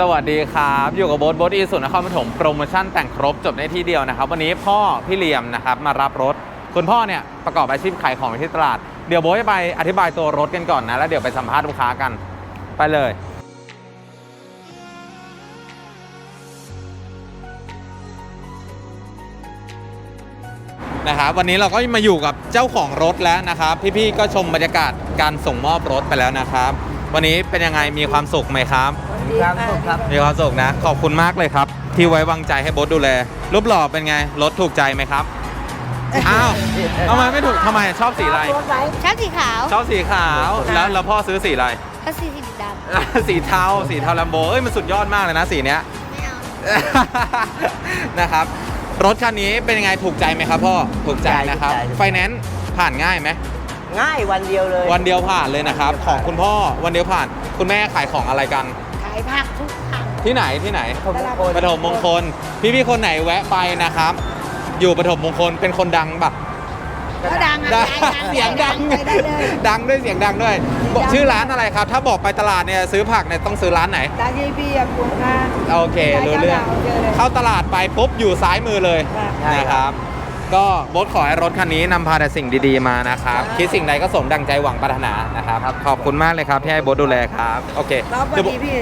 สวัสดีครับ อยู่กับโบ๊ทโบ๊ทอีสุนครปฐมโปรโมชั่นแต่งครบจบในที่เดียวนะครับ วันนี้พ่อพี่เหลี่ยมนะครับมารับรถ คุณพ่อเนี่ยประกอบอาชีพขายของที่ตลาด เดี๋ยวโบ๊ทจะไปอธิบายตัวรถกันก่อนนะ แล้วเดี๋ยวไปสัมภาษณ์ลูกค้ากัน ไปเลยนะครับวันนี้เราก็มาอยู่กับเจ้าของรถแล้วนะครับ พี่ๆก็ชมบรรยากาศการส่งมอบรถไปแล้วนะครับ วันนี้เป็นยังไงมีความสุขไหมครับ มีความสุขครับ มีความสุขนะ ขอบคุณมากเลยครับ ที่ไว้วางใจให้โบทดูแล รูปหล่อเป็นไง รถถูกใจไหมครับ อ้าวทำไมไม่ถูกทำไมชอบสีอะไร ชอบสีขาวชอบสีขาว แล้วแล้วพ่อซื้อสีอะไรก็สีสีดำสีเทา สีเทาลัมโบ เอ้ยมันสุดยอดมากเลยนะสีเนี้ย ไม่เอา นะครับ รถคันนี้เป็นยังไงถูกใจไหมครับพ่อ ถูกใจนะครับ ถูกใจ ไฟแนนซ์ผ่านง่ายไหม ง่ายวันเดียวเลยวันเดียวผ่านเลยนะครับ ของคุณพ่อวันเดียวผ่าน คุณแม่ขายของอะไรกันขายผักทุกผัก ที่ไหนที่ไหนผมมงคล ปฐมมงคลพี่ๆคนไหนแวะไปนะครับ อยู่ปฐมมงคลเป็นคนดังปะก็ดังอะดังยายเสียงดังไปได้เลย ดังด้วยเสียงดังด้วยบอกชื่อร้านอะไรครับ ถ้าบอกไปตลาดเนี่ยซื้อผักเนี่ยต้องซื้อร้านไหน ร้านยีบีอะปลูกค่ะโอเครู้เรื่อง เจอเลยเข้าตลาดไปปุ๊บอยู่ซ้ายมือเลยใช่นะครับ ก็บดขอให้รถคันนี้นำพาแต่สิ่งดีๆมานะครับคิดสิ่งใดก็สมดังใจหวังปรารถนานะครับ ขอบคุณมากเลยครับที่ให้บดดูแลครับ โอเครอบวันเดี๋ยวดีพี่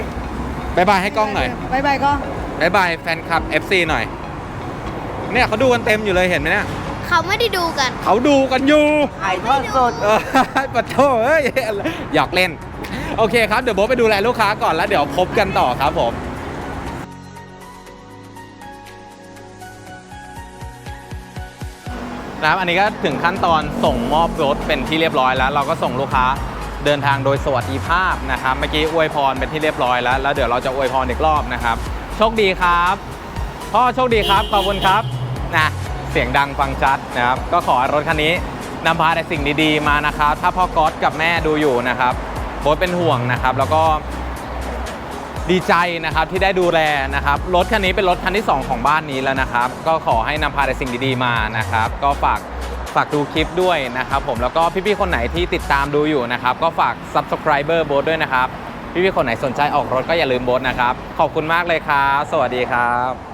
บายบายให้กล้องหน่อยบายบายก็บายบายแฟนคลับ FC หน่อย เนี่ยเขาดูกันเต็มอยู่เลยเห็นไหมเนี่ยเขาไม่ได้ดูกันเขาดูกันอยู่ถ่ายทอดสดเออปะโถเอ้ยหยอกเล่น โอเคครับเดี๋ยวโบ๊ทไปดูแลลูกค้าก่อนแล้วเดี๋ยวพบกันต่อครับผมนะครับอันนี้ก็ถึงขั้นตอนส่งมอบรถเป็นที่เรียบร้อยแล้ว เราก็ส่งลูกค้า เดินทางโดยสวัสดิภาพนะครับ เมื่อกี้อวยพรเป็นที่เรียบร้อยแล้ว แล้วเดี๋ยวเราจะอวยพรอีกรอบนะครับ โชคดีครับพ่อโชคดีครับ ขอบคุณครับนะเสียงดังฟังชัดนะครับ ก็ขอรถคันนี้นำพาแต่สิ่งดีๆมานะครับ ถ้าพ่อก๊อตกับแม่ดูอยู่นะครับโบ๊ทเป็นห่วงนะครับ แล้วก็ดีใจนะครับที่ได้ดูแลนะครับ รถคันนี้เป็นรถคันที่ 2 ของบ้านนี้แล้วนะครับ ก็ขอให้นำพาแต่สิ่งดีๆมานะครับ ก็ฝาก ฝากดูคลิปด้วยนะครับผมแล้วก็พี่ๆคนไหนที่ติดตามดูอยู่นะครับ ก็ฝาก subscriber โบ๊ทด้วยนะครับ พี่ๆคนไหนสนใจออกรถก็อย่าลืมโบ๊ทนะครับ ขอบคุณมากเลยครับ สวัสดีครับ